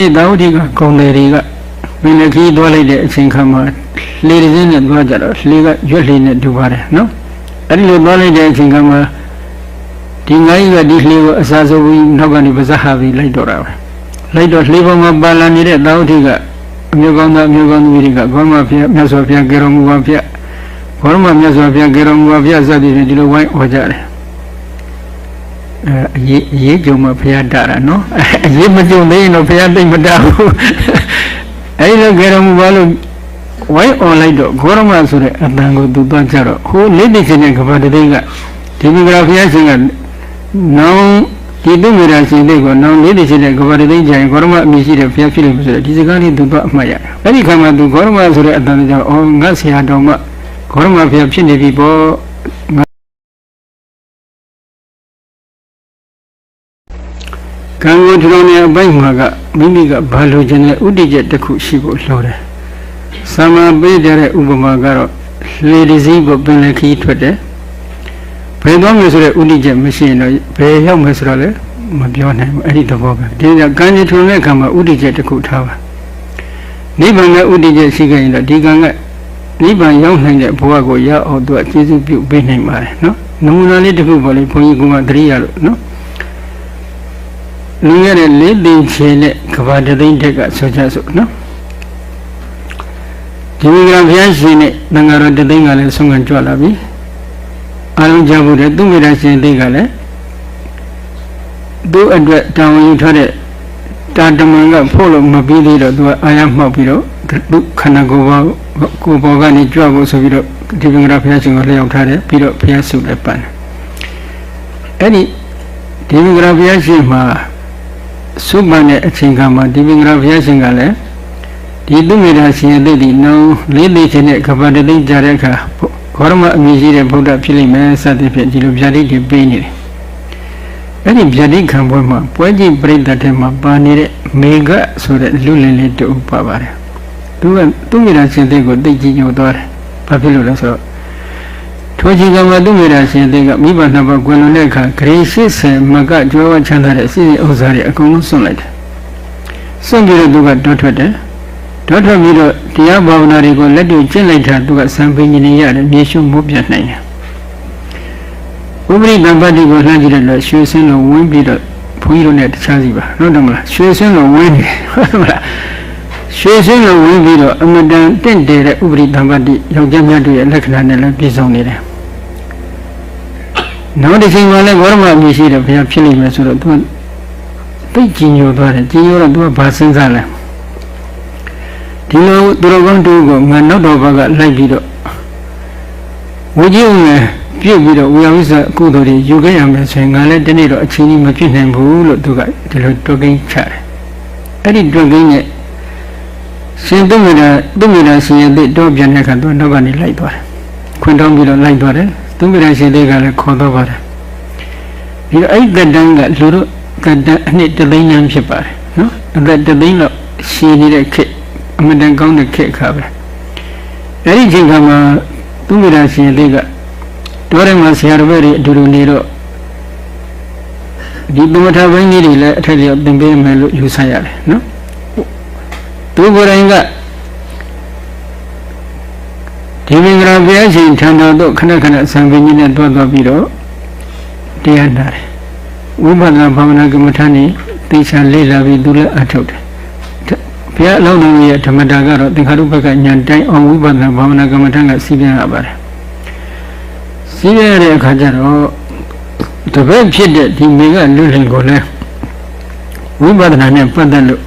ဒီသာဝတိကကုံတယ်တွေကမင်းလည်းခီးသွားလိုက်တဲ့အချိန်ခါမှာလေရင်းနဲ့သွားကြတော့လေကရွက်လေနဲ့တူပါတယ်နော်အဲ့ဒီလိုသွားလိုက်တဲ့အချိန်ခါမှာဒီငါးကြီးကဒီလေကိုအစားဆိုပြီးနောက်ကနေပါဇက်ဟာပြီးလိုက်တော့တာပဲလိုက်တော့လေပေါ်မှာပါလာနေတဲ့သာဝတိကအမျိုးကောင်းသားအမျိုးကောင်းသူတွေကဘောမဖျက်မြတ်စွာဘုရားကေရောမူပါဖျက်ဘောရမမြတ်စွာဘုရားကေရောမူပါဖျက်စသည်ဖြင့်ဒီလိုဝိုင်းဩကြတယ် အဲအရေးအရေးကြုံမှာဘုရားတတာနော်အရေးမကြုံသေးရင်တော့ဘုရားသိမ့်မတဘူးအဲဒီလိုကေရမူပါလို့ဝိုင်းអွန်လိုက်တော့ဂေါရမဆိုတဲ့အတန်ကိုသူသွားကြတော့ဟိုလိမ့်နေခြင်းတဲ့ကဘာတသိန်းကဒီမိဂရာဘုရားရှင်ကနောင်ဒီသူမိရာရှင်တဲ့ကနောင်လိမ့်နေခြင်းတဲ့ကဘာတသိန်းကျရင်ဂေါရမအမိရှိတဲ့ဘုရားဖြစ်လို့ဆိုတော့ဒီစကားလေးသူသွားအမှတ်ရတယ်အဲဒီခါမှာသူဂေါရမဆိုတဲ့အတန်ကြောင့်အော်ငါဆရာတော်မှဂေါရမဘုရားဖြစ်နေပြီပေါ့ ကံကိုထူထောင်တဲ့အပိုင်းမှာကမိမိကဘာလိုချင်တဲ့ဥဒိချက်တစ်ခုရှိဖို့လိုတယ်။သမာပေးတဲ့ဥပမာကတော့လေဒီစည်းကိုပင်လယ်ခီးထွက်တယ်။ဘယ်သွားမယ်ဆိုတဲ့ဥဒိချက်မရှိရင်တော့ဘယ်ရောက်မယ်ဆိုတော့လည်းမပြောနိုင်ဘူးအဲ့ဒီသဘောပဲ။ဒီကကံကြီးထွန်တဲ့အခါမှာဥဒိချက်တစ်ခုထားပါ။နိဗ္ဗာန်ကဥဒိချက်ရှိခဲ့ရင်တော့ဒီကံကနိဗ္ဗာန်ရောက်နိုင်တဲ့ဘဝကိုရောက်အောင်သူကကျေးဇူးပြုပေးနိုင်ပါတယ်နော်။နမူနာလေးတစ်ခုပေါ်လေဘုန်းကြီးကမှတရိယာလို့နော်။ လူရတဲ့လေးသိင်ချေနဲ့ကဘာတသိန်းတက်ကဆိုကြစို့နော်ဒီမိဂရဘုရားရှင်နဲ့တန်ဃာတော်တသိန်းကလည်းဆုံးခံကြွလာပြီအားလုံးကြားဖို့တဲ့သူမိသားရှင်သိကလည်းသူ့အတွက်တောင်းယူထားတဲ့တာတမန်ကဖို့လို့မပြီးသေးတော့သူကအာရမှောက်ပြီးတော့သူခန္ဓာကိုယ်ပေါ်ကိုယ်ပေါ်ကနေကြွဖို့ဆိုပြီးတော့ဒီမိဂရဘုရားရှင်ကိုလျှောက်ထားတယ်ပြီးတော့ဘုရားဆုလည်းပန်အဲ့ဒီဒီမိဂရဘုရားရှင်မှာ စုပန်တဲ့အချိန်ကမှဒီပင်္ဂရဘုရားရှင်ကလည်းဒီသူမေတာရှင်ရဲ့သိတိနောင်လေးလေးချင်းနဲ့ကပ္ပတသိကြတဲ့အခါခေါရမအမည်ရှိတဲ့ဗုဒ္ဓဖြစ်လိမ့်မယ်စသဖြင့်ဒီလိုဗျာဒိတ်တွေပေးနေတယ်။အဲ့ဒီဗျာဒိတ်ခံပွဲမှာပွဲကြည့်ပြိတ္တထဲမှာပါနေတဲ့မေဃဆိုတဲ့လူလင်လေးတူပါပါတယ်။သူကသူမေတာရှင်သိကိုသိကြည့်ညိုသွားတယ်။ဘာဖြစ်လို့လဲဆိုတော့ ထိုကြီးကမှသူ့မိရာရှင်တဲ့ကမိဘနှစ်ပါးကွယ်လွန်တဲ့အခါဂရေ80မကကျွဲဝချမ်းသာတဲ့စီစီဥစ္စာတွေအကုန်လုံးစွန့်လိုက်တယ်။စွန့်ပြီးတော့သူကတောထွက်တယ်။တောထွက်ပြီးတော့တရားဘာဝနာတွေကိုလက်တွေ့ကျင့်လိုက်တာသူကစံပင်ကြီးနေရတယ်မြေရှုမိုးပြတ်နိုင်တယ်။ဥပရိတံပတ္တိကိုလှမ်းကြည့်တယ်လို့ရွှေစင်းလိုဝင်းပြီးတော့ဘုန်းကြီးတို့နဲ့တခြားစီပါဟုတ်တယ်မလားရွှေစင်းလိုဝင်းနေဟုတ်တယ်မလားရွှေစင်းလိုဝင်ပြီးတော့အမတန်တင့်တယ်တဲ့ဥပရိသံပတ္တိယောက်ျားများတို့ရဲ့လက္ခဏာနဲ့လည်းပြည့်စုံနေတယ်။ နောက်တစ်ချိန်မှာလည်းဘောရမအမည်ရှိတဲ့ဘုရားဖြစ်လိမ့်မယ်ဆိုတော့သူကသိကြည်ညိုသွားတယ်ကြည်ညိုတော့သူကဘာစဉ်းစားလဲ။ဒီလိုသူတော်ကောင်းတူကိုငါနောက်တော်ဘက်ကလိုက်ပြီးတော့ဝိကြီးဝင်ပြုတ်ပြီးတော့ဝေယဝိဇ္ဇကုသိုလ်တွေယူခဲ့ရမယ်ဆိုရင်ငါလည်းတနေ့တော့အချင်းကြီးမဖြစ်နိုင်ဘူးလို့သူကဒီလိုတွက်ကိန်းချတယ်။အဲ့ဒီတွက်ကိန်းနဲ့ရှင်သူမိတာသူမိတာရှင်ရဲ့တော့ပြန်တဲ့အခါသူနောက်ကနေလိုက်သွားတယ်ခွင်တောင်းပြီးတော့လိုက်သွားတယ် သူမိတာရှင်လေးကလည်းခေါ်တော့ပါတယ်ဒီတော့အဲ့တက်တန်းကလူတို့တက်တန်းအနှစ်တသိန်းလမ်းဖြစ်ပါတယ်နော်အသက်တသိန်းလောက်ရှင်နေတဲ့ခေတ်အမတန်ကောင်းတဲ့ခေတ်အခါပဲအဲ့ဒီချိန်ကမှသူမိတာရှင်လေးကတော်တယ်မှာဆရာတော်တွေအတူတူနေတော့ဒီသမထဘိုင်းကြီးတွေလည်းအထက်လျောက်သင်ပေးမယ်လို့ယူဆရတယ်နော်သူကိုယ်တိုင်ကဒီမင်္ဂလာ ဘုရားရှင်ထံတော်သို့ခဏခဏဆံပင်ကြီးနဲ့တွားသွားပြီးတော့တရားနာတယ်ဝိပဿနာဘာဝနာကမ္မထာနေသိချာလေ့လာပြီးသူလည်းအထုတ်တယ်ဘုရားအလောင်းတော်ရဲ့ဓမ္မတာကတော့သင်္ခါရုပ္ပကညာတိုင်းအောင်ဝိပဿနာဘာဝနာကမ္မထာကစီးပြန်ရပါတယ်စီးရတဲ့အခါကျတော့တပည့်ဖြစ်တဲ့ဒီမိကလွတ်လင်ကိုလည်းဝိပဿနာနဲ့ပတ်သက်လို့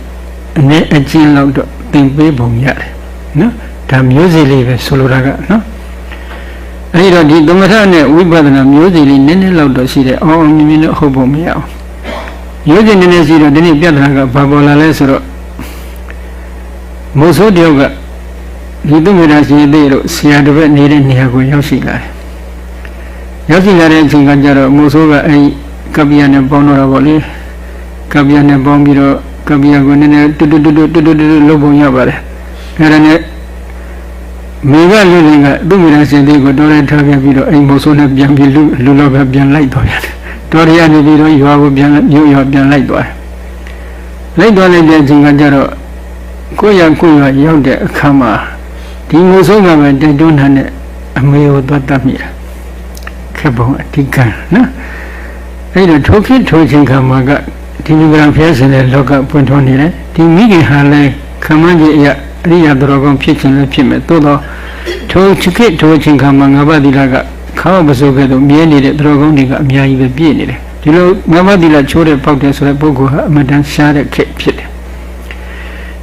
အနေအချင်းလောက်တော့သင်ပေးပုံရတယ်နော်ဒါမျိုးစီလေးပဲဆိုလိုတာကနော် အဲဒီတော့ဒီသမထနဲ့ဝိပဿနာမျိုးစီလေးနည်းနည်းလောက်တော့ရှိတယ်အောင်းမြင်မြင်တော့ဟုတ်ဖို့မရအောင်မျိုးစီနည်းနည်းရှိတော့ဒီနေ့ပြဿနာကဘာပေါ်လာလဲဆိုတော့မိုးဆိုးတယောက်ကဒီသမထရှင်သေးလို့ဆရာတစ်ပည့်နေတဲ့နေရာကိုရောက်ရှိလာတယ်ရောက်ရှိလာတဲ့အချိန်ကကျတော့မိုးဆိုးကအဲဒီကပ္ပိယနဲ့ပေါင်းတော့တာပေါ့လေကပ္ပိယနဲ့ပေါင်းပြီးတော့ကပ္ပိယကိုနည်းနည်းတွတ်တွတ်တွတ်တွတ်တွတ်လုပ်ပုံရပါတယ်အဲဒါနဲ့ မိကလူလင်ကသူ့မိသားရှင်လေးကိုတော်ရဲထားခဲ့ပြီးတော့အိမ်မိုးဆိုးနဲ့ပြန်ပြီးလူလူတော့ပဲပြန်လိုက်သွားရတယ်တော်ရရနေပြီးတော့ရွာကိုပြန်မြို့ရွာပြန်လိုက်သွားတယ်လိုက်သွားလိုက်တဲ့အချိန်ကကျတော့ကိုယ့်ရကိုယ့်ရရောက်တဲ့အခါမှာဒီမျိုးဆုံးကပဲတိုက်တွန်းတဲ့အမေကိုသွားတတ်မိတာခက်ပုံအဓိကနော်အဲ့တော့ထိုခေတ်ထိုချိန်ခါမှာကဒီလူကံဖျက်စင်တဲ့လောကပွင့်ထွန်းနေတယ်ဒီမိခင်ဟာလည်းခမန်းကြီးအရာ အရိယာတော်ကောင်းဖြစ်ခြင်းလည်းဖြစ်မယ်သို့တော့ထိုခေတ်ထိုချိန်ခါမှာငါးပါးသီလကခါမပစိုးခဲ့တော့မြဲနေတဲ့တော်ကောင်းတွေကအများကြီးပဲပြည့်နေတယ်ဒီလိုငါးပါးသီလချိုးတဲ့ပေါက်တဲ့ဆိုတဲ့ပုဂ္ဂိုလ်ဟာအမတန်ရှားတဲ့ခေတ်ဖြစ်တယ်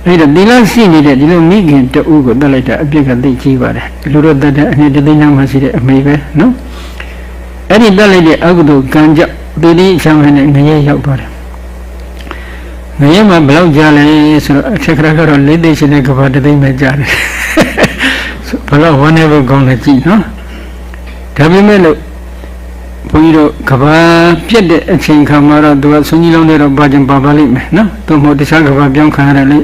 အဲ့တော့သီလရှိနေတဲ့ဒီလိုမိခင်တဦးကိုတတ်လိုက်တာအပြစ်ကသိကြီးပါတယ်လူတို့တတ်တဲ့အနှစ်တသိန်းလောက်မှရှိတဲ့အမေပဲနော်အဲ့ဒီတတ်လိုက်တဲ့အကုသိုလ်ကံကြောင့်ဒီဒီချမ်းနဲ့ငရဲရောက်သွားတယ် ငရဲမှာဘယ်လောက်ကြာလဲဆိုတော့အထက်ကရကတော့လေးသိရှင်တဲ့ကဘာတသိန်းပဲကြာတယ်ဘယ်လောက်ဝမ်းနေဖို့ကောင်းလဲကြည့်နော်ဒါပေမဲ့လို့ဘုန်းကြီးတို့ကဘာပြက်တဲ့အချိန်ခါမှာတော့သူကဆွန်ကြီးလုံးတွေတော့ပါကြံပါပါလိမ့်မယ်နော်သို့မဟုတ်တခြားကဘာပြောင်းခံရတယ်လေ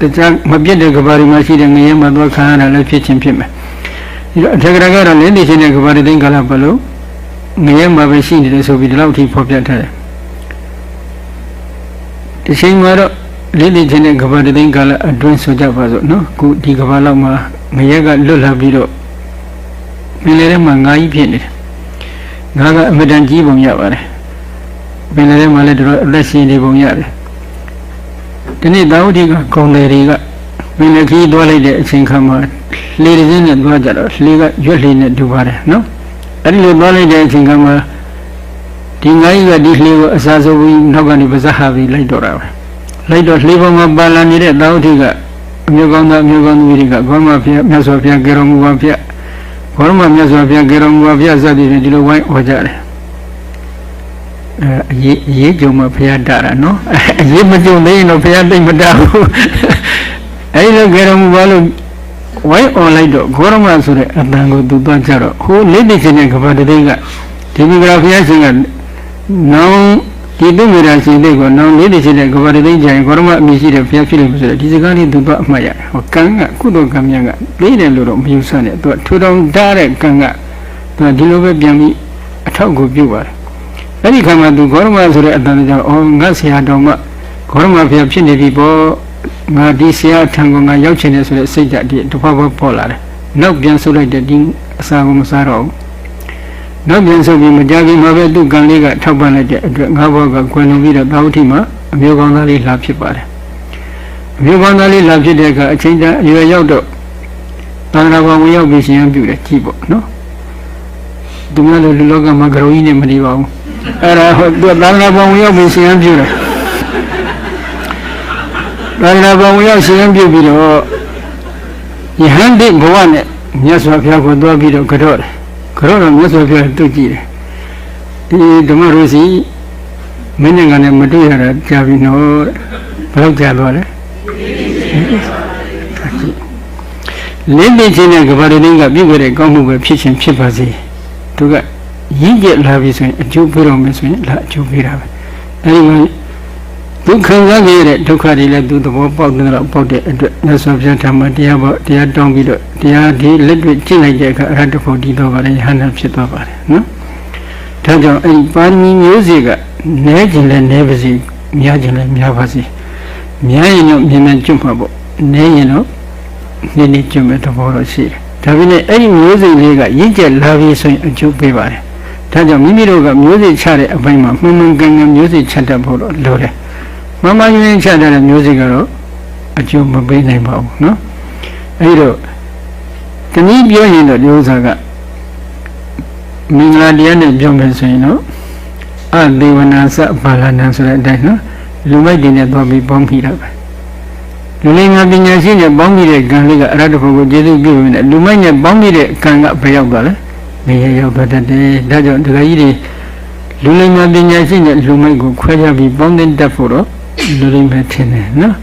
တခြားမပြက်တဲ့ကဘာတွေမှာရှိတဲ့ငရဲမှာသွားခံရတယ်လည်းဖြစ်ချင်းဖြစ်မယ်ဒီတော့အထက်ကရကတော့လေးသိရှင်တဲ့ကဘာတသိန်းကလာဘလို့ငရဲမှာပဲရှိနေတယ်ဆိုပြီးဒီလောက်ထိဖော်ပြထားတယ် ဒီချိန်မှာတော့လေးလေးချင်းတဲ့ကဘာတသိန်းကလာအတွင်းဆိုကြပါစို့နော်ခုဒီကဘာလောက်မှာငရဲကလွတ်လာပြီးတော့ပင်လေထဲမှာငါးကြီးဖြစ်နေတယ်ငါကအမတန်ကြီးပုံရပါတယ်ပင်လေထဲမှာလည်းတော်အသက်ရှင်နေပုံရတယ်ဒီနေ့သာဝတိကဂုံတယ်တွေကပင်လေခီးသွားလိုက်တဲ့အချိန်ခါမှာလေရင်းနဲ့သွားကြတော့လေကရွက်လေနဲ့တူပါတယ်နော်အဲ့ဒီလိုသွားလိုက်တဲ့အချိန်ကမှ ဒီငါးကြီးကဒီလှေကိုအစားဆိုပြီးနောက်ကနေပါဇက်ဟာပြီးလိုက်တော့တာပဲလိုက်တော့လှေပေါ်မှာပါလာနေတဲ့သာဝတိကအမျိုးကောင်းသားအမျိုးကောင်းသူတွေကဘောမဖျက်မြတ်စွာဘုရားကေတော်မူပါဖျက်ဘောမမြတ်စွာဘုရားကေတော်မူပါဖျက်စသည်ဖြင့်ဒီလိုဝိုင်းអော်ကြတယ်အဲအရေးအရေးကြုံမှာဘုရားတတာနော်အရေးမကြုံသေးရင်တော့ဘုရားသိမ့်မတဘူးအဲဒီလိုကေတော်မူပါလို့ဝိုင်းអော်လိုက်တော့ဂေါရမဆိုတဲ့အတန်ကိုသူသွားကြတော့ဟိုလက်သိချင်းတဲ့ကဘာတတိကဒီမိဂရာဘုရားရှင်က နောင်ဒီသူမိရာရှင်တဲ့ကိုနောင်လက်သိချင်းတဲ့ကဘာတတိကြရင်ဂေါရမအမိရှိတဲ့ဘုရားဖြစ်လို့ဆိုတော့ဒီစကားလေးသူသွားအမှတ်ရတယ်ဟောကံကကုသိုလ်ကံမြန်ကလေးတယ်လို့တော့မယူဆနဲ့သူကထူထောင်ထားတဲ့ကံကသူကဒီလိုပဲပြန်ပြီးအထောက်အကူပြုပါတယ်အဲ့ဒီခါမှာသူဂေါရမဆိုတဲ့အတန်ကြောင့်အော်ငါဆရာတော်မဂေါရမဘုရားဖြစ်နေပြီပေါ့ငါဒီဆရာထံကငါရောက်ချင်တယ်ဆိုတဲ့စိတ်ဓာတ်ဒီတစ်ဖက်ဖက်ပေါ်လာတယ်နောက်ပြန်ဆုပ်လိုက်တဲ့ဒီအစာကိုမစားတော့ဘူး နောက်ပြန်ဆုပ်ပြီးမကြခင်မှာပဲသူ့ကံလေးကထောက်ပံ့လိုက်တဲ့အတွက်ငါဘောကကွယ်လွန်ပြီးတော့သာဝတိမှာအမျိုးကောင်းသားလေးလာဖြစ်ပါတယ်အမျိုးကောင်းသားလေးလာဖြစ်တဲ့အခါအချိန်တန်အရွယ်ရောက်တော့သံဃာဘောင်ဝင်ရောက်ပြီးရှင်ရပြုတယ်ကြည့်ပေါ့နော်သူများလိုလူလောကမှာဂရုကြီးနဲ့မနေပါဘူးအဲ့ဒါဟိုသူသံဃာဘောင်ဝင်ရောက်ပြီးရှင်ရပြုတယ်သံဃာဘောင်ဝင်ရောက်ရှင်ရပြုပြီးတော့ယဟန်တိဘဝနဲ့မြတ်စွာဘုရားကိုသွားပြီးတော့ကြော့တယ် ကြော့တော့မြတ်စွာဘုရားတုတ်ကြည့်တယ်ဒီဓမ္မရုစီမင်းညာနဲ့မတွေ့ရတာကြာပြီနော်ဘယ်တော့ကြာသွားလဲလင်းသိချင်းတဲ့ကဘာရင်းကပြုခဲ့တဲ့ကောင်းမှုပဲဖြစ်ချင်းဖြစ်ပါစေသူကရင့်ကျက်လာပြီဆိုရင်အကျိုးပေးတော့မယ်ဆိုရင်လာအကျိုးပေးတာပဲအဲဒီမှာ ဒုက္ခစားခဲ့တဲ့ဒုက္ခတွေလည်းသူသဘောပေါက်တဲ့တော့ပေါက်တဲ့အတွက်မြတ်စွာဘုရားဓမ္မတရားပေါ့တရားတောင်းပြီးတော့တရားဒီလက်တွေ့ကျင့်လိုက်တဲ့အခါအရဟတဖို့တည်တော့ပါတယ်ယဟန္တာဖြစ်သွားပါတယ်နော်ဒါကြောင့်အဲ့ဒီပါရမီမျိုးစေ့ကနည်းခြင်းလည်းနည်းပါစေများခြင်းလည်းများပါစေများရင်တော့မြင်မြင်ကျွတ်မှာပေါ့နည်းရင်တော့နည်းနည်းကျွတ်မဲ့သဘောတော့ရှိတယ်ဒါပေမဲ့အဲ့ဒီမျိုးစေ့လေးကရင့်ကျက်လာပြီဆိုရင်အကျိုးပေးပါတယ်ဒါကြောင့်မိမိတို့ကမျိုးစေ့ချတဲ့အပိုင်းမှာမှန်မှန်ကန်ကန်မျိုးစေ့ချက်တတ်ဖို့တော့လိုတယ် မမယွင်းချတဲ့မျိုးစိကတော့အကျိုးမပေးနိုင်ပါဘူးနော်အဲဒီတော့တနည်းပြောရင်တော့ဒီဥစ္စာကမင်္ဂလာတရားနဲ့ပြောမယ်ဆိုရင်တော့အသေဝနာစပါဠနံဆိုတဲ့အတိုင်းနော်လူမိုက်တင်နဲ့သွားပြီးပေါင်းမိတာပဲလူလင်ငါပညာရှိနဲ့ပေါင်းမိတဲ့ကံလေးကအရတ္တဘုကိုကျေစုပြုနေတယ်လူမိုက်နဲ့ပေါင်းမိတဲ့ကံကဘယ်ရောက်သွားလဲနေရရောက်သွားတတ်တယ်ဒါကြောင့်ဒကာကြီးတွေလူလင်ငါပညာရှိနဲ့လူမိုက်ကိုခွဲခြားပြီးပေါင်းတင်တတ်ဖို့တော့ လူရင်းပဲထင်တယ်နော်